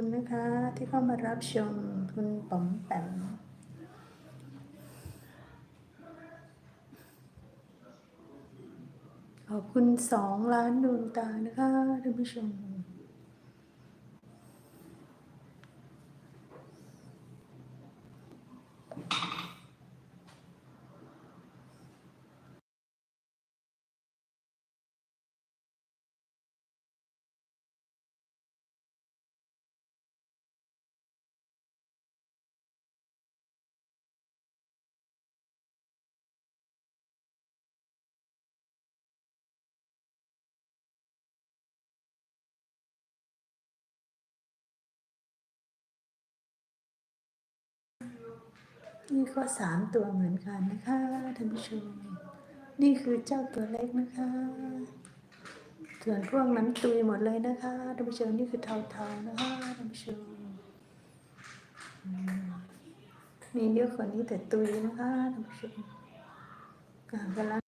คุณนะคะที่เข้ามารับชมคุณป๋อมแปมขอบคุณสองล้านดวงตานะคะท่านผู้ชม นี่ก็สามตัวเหมือนกันนะคะท่านผู้ชม นี่คือเจ้าตัวเล็กนะคะ ส่วนพวกนั้นตุยหมดเลยนะคะท่านผู้ชมนี่คือเทาๆนะคะท่านผู้ชมมีเยอะกว่านี้แต่ตุยนะคะท่านผู้ชมอ่ากำลัง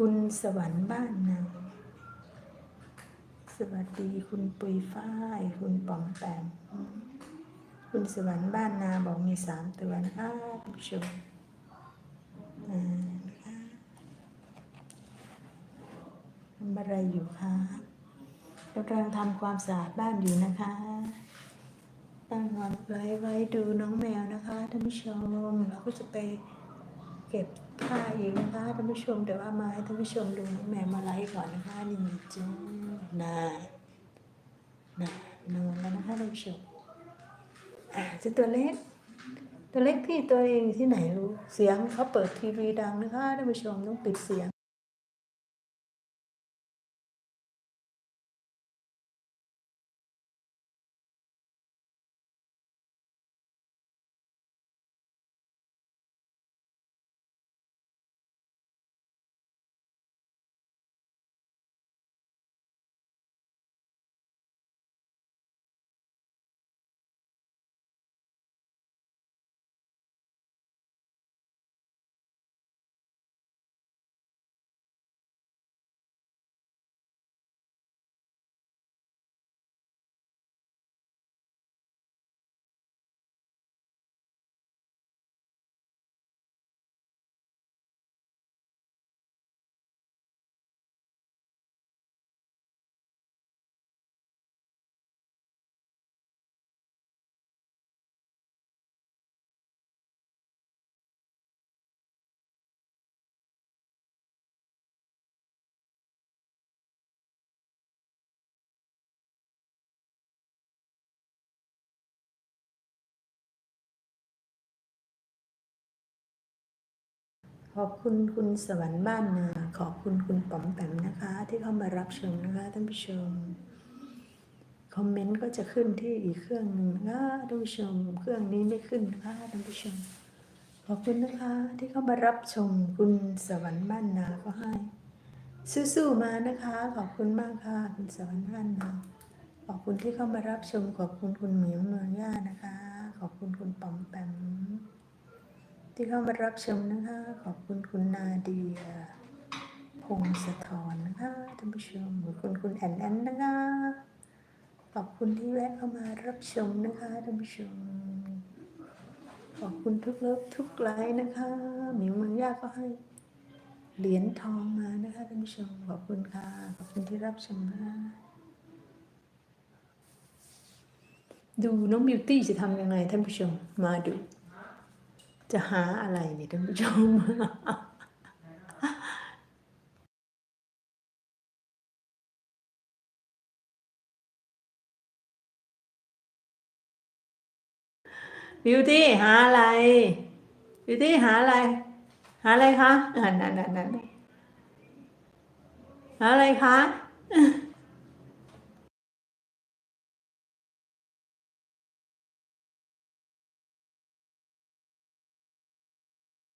คุณสวรรค์บ้านนาสวัสดีคุณปุยฝ้าย คุณป๋อมแปมคุณสวรรค์บ้านนาบอกมีสามตัวนะคะท่านผู้ชมนะคะทำอะไรอยู่คะกำลังทำความสะอาดบ้านอยู่นะคะ ตั้งวันไว้ไว้ดูน้องแมวนะคะท่านผู้ชมเราก็จะไปเก็บ ผ้าอีกนะคะท่านผู้ชมแต่ว่ามาให้ท่านผู้ชมดูน้องแมวมาไลฟ์ก่อนนะคะนี่จ้าน่าน่านอนแล้วนะคะท่านผู้ชมอ่าจะตัวเล็ก ตัวเล็กที่ตัวเองอยู่ที่ไหนรู้ เสียงเขาเปิดทีวีดังนะคะท่านผู้ชมต้องปิดเสียง ขอบคุณคุณสวรรค์บ้านนาขอบคุณคุณป๋อมแปมนะคะ ที่เข้ามารับชมนะคะท่านผู้ชมคอมเมนต์ก็จะขึ้นที่อีกเครื่องหนึ่งนะคะท่านผู้ชม เครื่องนี้ไม่ขึ้นนะคะท่านผู้ชม ขอบคุณนะคะที่เข้ามารับชมคุณสวรรค์บ้านนาก็ให้สู้ๆมานะคะ ขอบคุณมากค่ะ คุณสวรรค์บ้านนาขอบคุณที่เข้ามารับชม ขอบคุณคุณเหมียวเมืองย่านะคะ ขอบคุณคุณป๋อมแปม ที่เข้ามารับชมนะคะ ขอบคุณคุณนาเดีย พงศธรนะคะท่านผู้ชมขอบคุณคุณแอนแอนนะคะ ขอบคุณที่แวะเข้ามารับชมนะคะท่านผู้ชม ขอบคุณทุกเลิฟทุกไลค์นะคะหมิวเมืองยากก็ให้เหรียญทองมานะคะท่านผู้ชม ขอบคุณค่ะ ขอบคุณที่รับชมนะคะดูน้องบิวตี้จะทำยังไงท่านผู้ชม มาดู จะหาอะไรเนี่ยท่านผู้ชมบิวตี้หาอะไรบิวตี้หาอะไร หาอะไรคะอ่านั่นนั่นนั่นหาอะไรคะ